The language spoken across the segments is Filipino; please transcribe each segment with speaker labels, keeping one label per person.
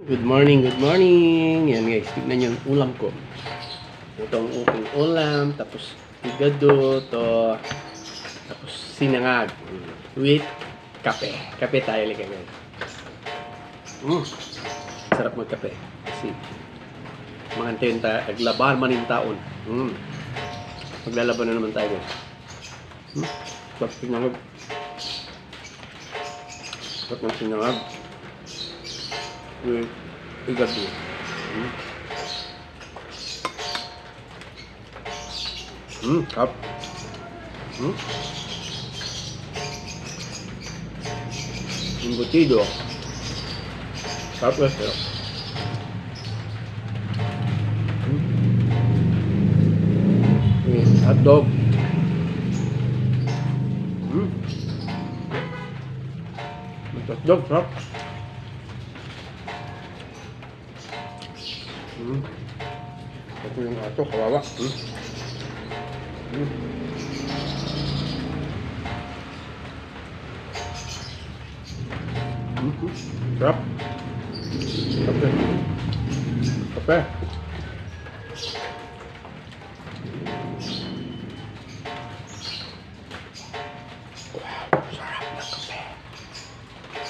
Speaker 1: Good morning, good morning. Yan guys, tignan nyo yung ulam ko. Ito ang aking ulam, tapos higado, to, tapos sinangag. With kape. Kape tayo liga guys. Mm. Sarap magkape. Kasi mga antayin tayo, aglaban man yung taon. Mm. Maglalaban na naman tayo guys. Mm. Sarap sinangag. Sarap ng sinangag. With higado. Mm. Mm, kap. Mm. Embutido. Sarap guys, pero. Mm. Mm, hotdog. Mm. Hotdog, sarap. Mm. Ito yung ato, kawawa. Mm. Mm. Mhm. Sarap. Kape. Kape.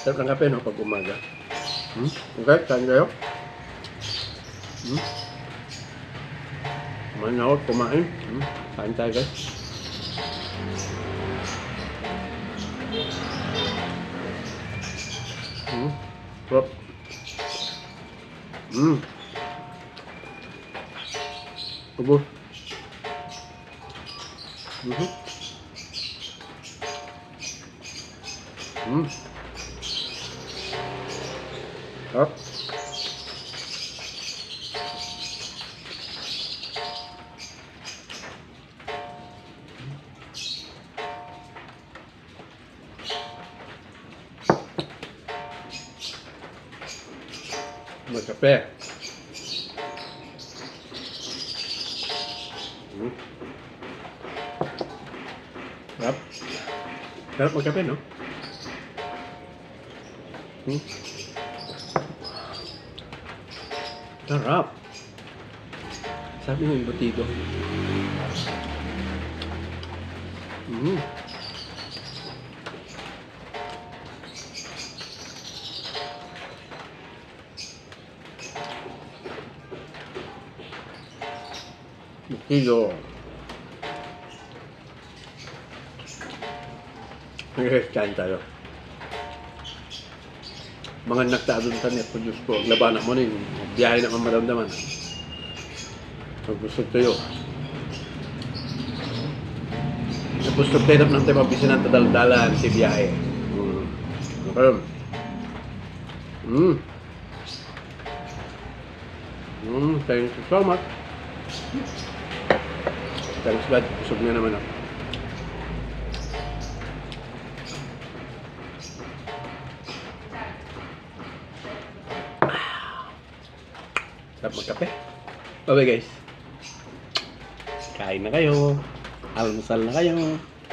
Speaker 1: Sarap ng kape. No, pag umaga. Hmm? Okay, kain kayo? Hmm? Ako, kumain. Hmm? Kain tayo, guys. Hmm? Sarap. Hmm. Ubus. Mhm. Hmm. Sarap. Magkape. Hmm. Sarap. Sarap magkape, no? Hmm. Sarap. Sabi ng butido. Hmm. Butido. Okay, kain tayo. Mga nagtaadon sa net, Diyos ko, labanan mo rin. Biyahe naman maramdaman. Pag gusto tayo. Tapos tirap ng tayo mabisinan tadaldalan si biyahe. Mm. Okay. Mm. Mm, thank you so much. Thanks God, busog na naman ako. Sarap magkape. Bye guys. Kain na kayo. Almusal na kayo.